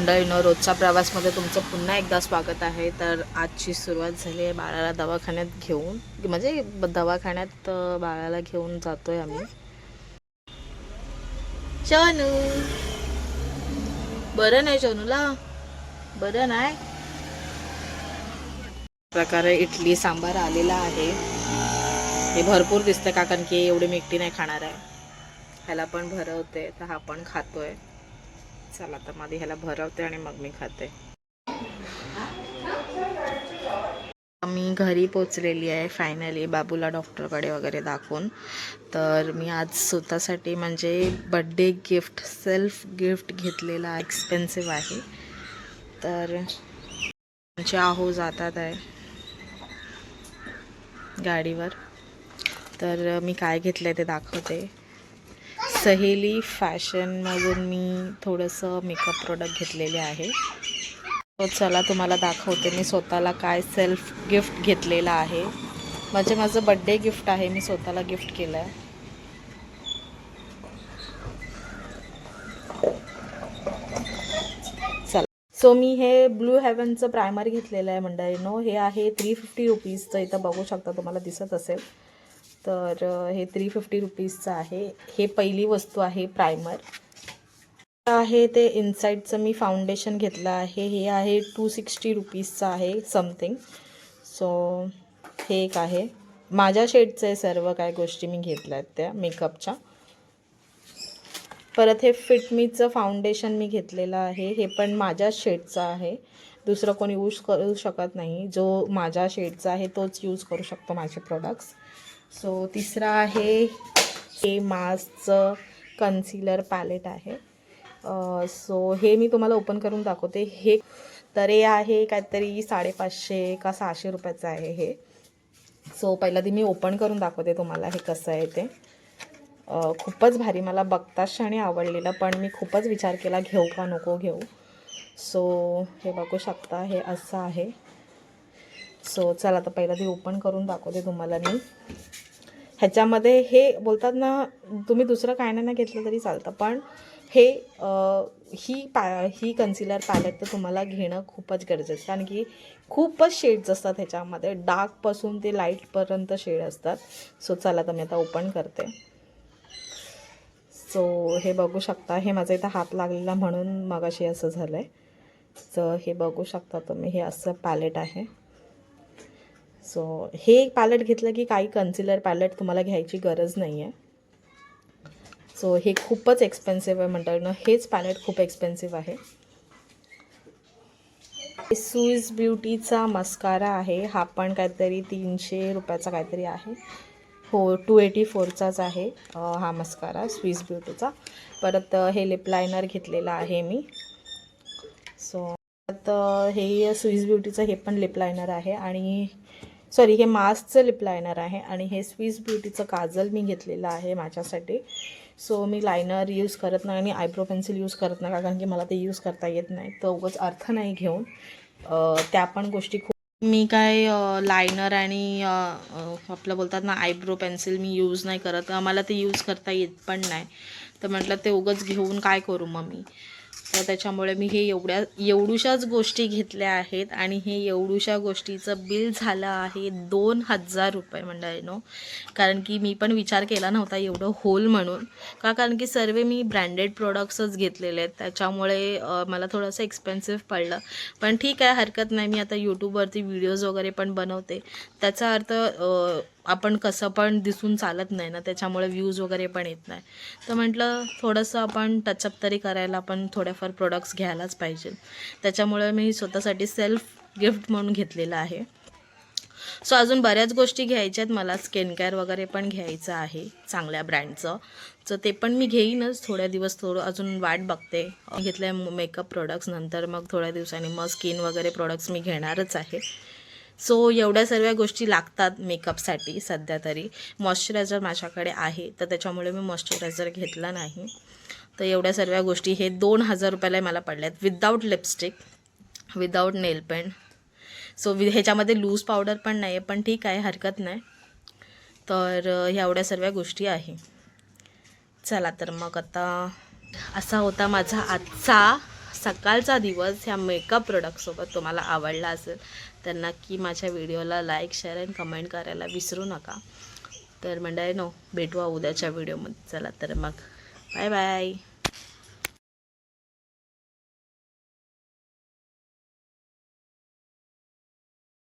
मंडळीनं रोजच्या प्रवासमध्ये तुमचं पुन्हा एकदा स्वागत आहे. तर आजची सुरुवात झाली आहे बाळाला दवाखान्यात घेऊन. म्हणजे दवाखान्यात बाळाला घेऊन जातोय आम्ही. शनू. बरं नाही शनूला? बरं नाही? प्रकारे इडली सांबार आलेला आहे. हे भरपूर दिसतं का? कारण की एवढी मी एकटी नाही खाणार आहे. ह्याला पण भरवते तर हा पण खातोय. चला तर मग ह्याला भरवते आणि मग मी खाते. मी घरी पोचलेली आहे फायनली बाबूला डॉक्टरकडे वगैरे दाखवून. तर मी आज स्वतःसाठी म्हणजे बड्डे गिफ्ट सेल्फ गिफ्ट घेतलेला एक्सपेन्सिव्ह आहे. तर आमचे आहो जातात आहे गाडीवर. तर मी काय घेतलं आहे ते दाखवते. सहेली फॅशनमधून मी थोडंसं मेकअप प्रोडक्ट घेतलेले आहे. तो चला तुम्हाला दाखवते मी स्वतःला काय सेल्फ गिफ्ट घेतलेलं आहे. म्हणजे माझं बड्डे गिफ्ट आहे मी स्वतःला गिफ्ट केलं आहे चला. सो मी हे ब्लू हेवनचं प्रायमर घेतलेलं आहे मंडळीनो. हे आहे थ्री फिफ्टी रुपीजचं इथं बघू शकता तुम्हाला दिसत असेल. तर हे थ्री फिफ्टी रुपीजचं आहे. हे पहिली वस्तू आहे प्रायमर आहे ते इनसाईडचं मी फाउंडेशन घेतलं आहे. हे आहे टू सिक्स्टी रुपीजचं आहे समथिंग सो हे एक आहे. माझ्या शेडचं आहे सर्व काय गोष्टी मी घेतल्या आहेत त्या मेकअपच्या परत हे फिटमीचं फाउंडेशन मी घेतलेलं आहे. हे पण माझ्या शेडचं आहे. दुसरं कोणी यूज करू शकत नाही. जो माझ्या शेडचा आहे तोच यूज करू शकतो माझे प्रोडक्ट्स सो तिसरं आहे हे मास्कचं कन्सिलर पॅलेट आहे. सो हे मी तुम्हाला ओपन करून दाखवते. हे तर हे आहे काहीतरी साडेपाचशे का सहाशे रुपयाचं आहे हे. सो पहिला ती मी ओपन करून दाखवते तुम्हाला हे कसं आहे ते. खूपच भारी मला बघताच क्षणी आवडलेलं पण मी खूपच विचार केला घेऊ का नको घेऊ. सो हे बघू शकता हे असं आहे. सो चला तर पहिला ती ओपन करून दाखवते तुम्हाला मी. ह्याच्यामध्ये हे बोलतात ना तुम्ही दुसरं काय नाही ना घेतलं तरी चालतं. पण हे ही पॅ ही कन्सिलर पॅलेट तर तुम्हाला घेणं खूपच गरजेचं आहे. कारण की खूपच शेड्स असतात ह्याच्यामध्ये. डार्कपासून ते लाईटपर्यंत शेड असतात. सो चला तर मी आता ओपन करते. सो हे बघू शकता. हे माझा इथं हात लागलेला म्हणून मगाशी असं झालं आहे तर हे बघू शकता तुम्ही. हे असं पॅलेट आहे. सो हे पॅलेट घेतलं की काही कन्सिलर पॅलेट तुम्हाला घ्यायची गरज नाही आहे सो हे खूपच एक्सपेन्सिव्ह आहे म्हणतात ना हेच पॅलेट खूप एक्सपेन्सिव्ह आहे. सुईज ब्युटीचा मस्कारा आहे. हा पण काहीतरी तीनशे रुपयाचा काहीतरी आहे. हो टू एटी फोरचाच आहे हा मस्कारा स्विस ब्युटीचा परत हे लिप लायनर घेतलेला आहे मी. सो परत हे स्विस ब्युटीचं हे पण लिप लायनर आहे आणि सॉरी हे मास्कचं लिप लायनर आहे आणि हे स्विस ब्युटीचं काजल मी घेतलेलं आहे माझ्यासाठी. सो मी लायनर यूज करत नाही आणि आयब्रो पेन्सिल यूज करत नाही कारण की मला ते यूज करता येत नाही. तर उगाच अर्थ नाही घेऊन त्या पण गोष्टी खूप मी काय लायनर आणि आपलं बोलतात ना आयब्रो पेन्सिल मी यूज नाही करत. मला ते यूज करता येत पण नाही. तर म्हटलं ते उगाच घेऊन काय करू मग मी? तर त्याच्यामुळे मी हे एवढ्या एवढूशाच गोष्टी घेतल्या आहेत आणि हे एवढूशा गोष्टीचं बिल झालं आहे दोन हजार रुपये मंडळीनो. कारण की मी पण विचार केला नव्हता एवढं होल म्हणून. का? कारण की सर्व मी ब्रँडेड प्रोडक्ट्सच घेतलेले आहेत. त्याच्यामुळे मला थोडंसं एक्सपेन्सिव्ह पडलं. पण ठीक आहे हरकत नाही. मी आता यूट्यूबवरती व्हिडिओज वगैरे पण बनवते. त्याचा अर्थ आपण कसं पण दिसून चालत नाही ना त्याच्यामुळे व्ह्यूज वगैरे पण येत नाही. तर म्हटलं थोडंसं आपण टचअप तरी करायला आपण थोड्याफार प्रोडक्ट्स घ्यायलाच पाहिजे त्याच्यामुळे मी स्वतःसाठी सेल्फ गिफ्ट म्हणून घेतलेलं आहे. सो अजून बऱ्याच गोष्टी घ्यायच्या आहेत. मला स्किन केअर वगैरे पण घ्यायचं आहे चांगल्या ब्रँडचं तर ते पण मी घेईनच. थोड्या दिवस थोडं अजून वाट बघते. घेतल्या मेकअप प्रोडक्ट्स नंतर मग थोड्या दिवसांनी मग स्किन वगैरे प्रोडक्ट्स मी घेणारच आहे. सो एवढ्या सर्व गोष्टी लागतात मेकअपसाठी सध्या तरी. मॉइश्चरायझर माझ्याकडे आहे तर त्याच्यामुळे मी मॉइश्चरायझर घेतला नाही. तर एवढ्या सर्व गोष्टी हे दोन हजार रुपयाला मला पडल्यात. Without lipstick without nail paint so we ह्याच्यामध्ये लूज पावडर पण नाही आहे पण ठीक आहे हरकत नाही. तर ह्या एवढ्या सर्व गोष्टी आहे. चला तर मग आता असा होता माझा आजचा सकाळचा दिवस. ह्या मेकअप प्रोडक्टसोबत तुम्हाला आवडला असेल तर नक्की माझ्या व्हिडिओला लाईक शेअर अँड कमेंट करायला विसरू नका. तर मंडळी नो भेटू उद्याच्या व्हिडिओमध्ये. चला तर मग. Bye bye.